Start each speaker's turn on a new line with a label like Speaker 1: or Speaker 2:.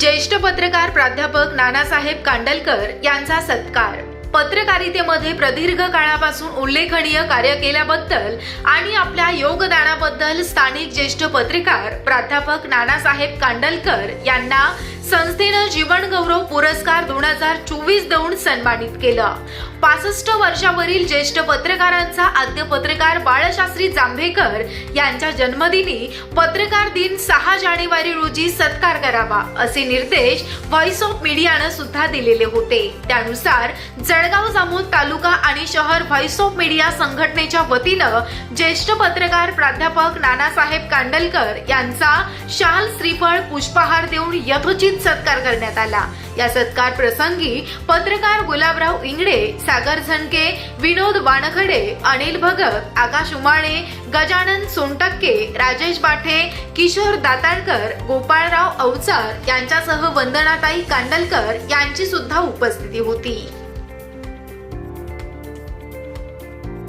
Speaker 1: ज्येष्ठ पत्रकार प्राध्यापक नानासाहेब कांडलकर यांचा सत्कार. पत्रकारितेमध्ये प्रदीर्घ काळापासून उल्लेखनीय कार्य केल्याबद्दल आणि आपल्या योगदानाबद्दल स्थानिक ज्येष्ठ पत्रकार प्राध्यापक नानासाहेब कांडलकर यांना संस्थेनं जीवन गौरव पुरस्कार दोन हजार चोवीस देऊन सन्मानित केलं. पासष्ट वर्षावरील ज्येष्ठ पत्रकारांचा आद्य पत्रकार बाळशास्त्री जांभेकर यांच्या जन्मदिनी पत्रकार दिन सहा जानेवारी रोजी सत्कार करावा असे निर्देश व्हॉइस ऑफ मीडियानं सुद्धा दिलेले होते. त्यानुसार जळगाव जामोद तालुका आणि शहर व्हॉइस ऑफ मीडिया संघटनेच्या वतीनं ज्येष्ठ पत्रकार प्राध्यापक नानासाहेब कांडलकर यांचा शाल श्रीफळ पुष्पहार देऊन यथोचित सत्कार करण्यात आला. या सत्कार प्रसंगी पत्रकार गुलाबराव इंगडे सागर झणके विनोद वानखडे अनिल भगत आकाश उमाळे गजानन सोनटक्के राजेश बाठे किशोर दाताळकर गोपाळराव अवचार यांच्यासह वंदनाताई कांडलकर यांची सुद्धा उपस्थिती होती.